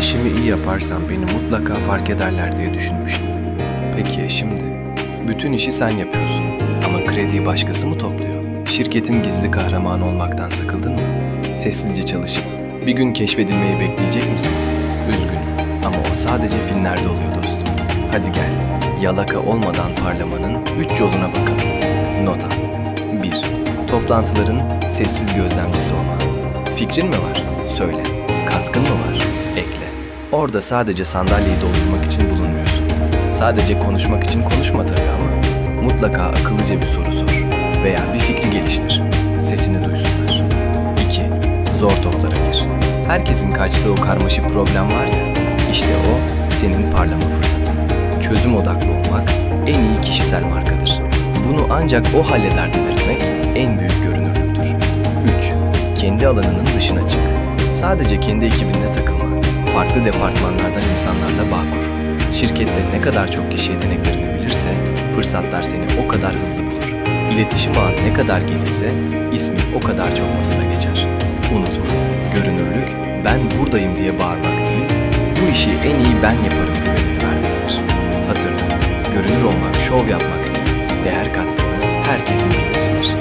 İşimi iyi yaparsam beni mutlaka fark ederler diye düşünmüştüm. Peki şimdi? Bütün işi sen yapıyorsun ama krediyi başkası mı topluyor? Şirketin gizli kahramanı olmaktan sıkıldın mı? Sessizce çalışıp bir gün keşfedilmeyi bekleyecek misin? Üzgünüm ama o sadece filmlerde oluyor dostum. Hadi gel, yalaka olmadan parlamanın üç yoluna bakalım. Not al. 1. Toplantıların sessiz gözlemcisi olma. Fikrin mi var? Söyle. Katkın mı var? Ekle. Orada sadece sandalyeyi doldurmak için bulunmuyorsun. Sadece konuşmak için konuşma tabii ama mutlaka akıllıca bir soru sor veya bir fikri geliştir. Sesini duysunlar. 2. Zor toplara gir. Herkesin kaçtığı o karmaşık problem var ya, işte o senin parlama fırsatın. Çözüm odaklı olmak en iyi kişisel markadır. Bunu ancak o halleder dedirtmek en büyük görünürlüktür. 3. Kendi alanının dışına çık. Sadece kendi ekibinle takılma. Farklı departmanlardan insanlarla bağ kur. Şirkette ne kadar çok kişi yeteneklerini bilirse fırsatlar seni o kadar hızlı bulur. İletişim ağın ne kadar genişse ismin o kadar çok masada geçer. Unutma, görünürlük ben buradayım diye bağırmak değil, bu işi en iyi ben yaparım güvenini vermektir. Hatırla, görünür olmak şov yapmak değil, değer kattığını herkesin bilmesidir.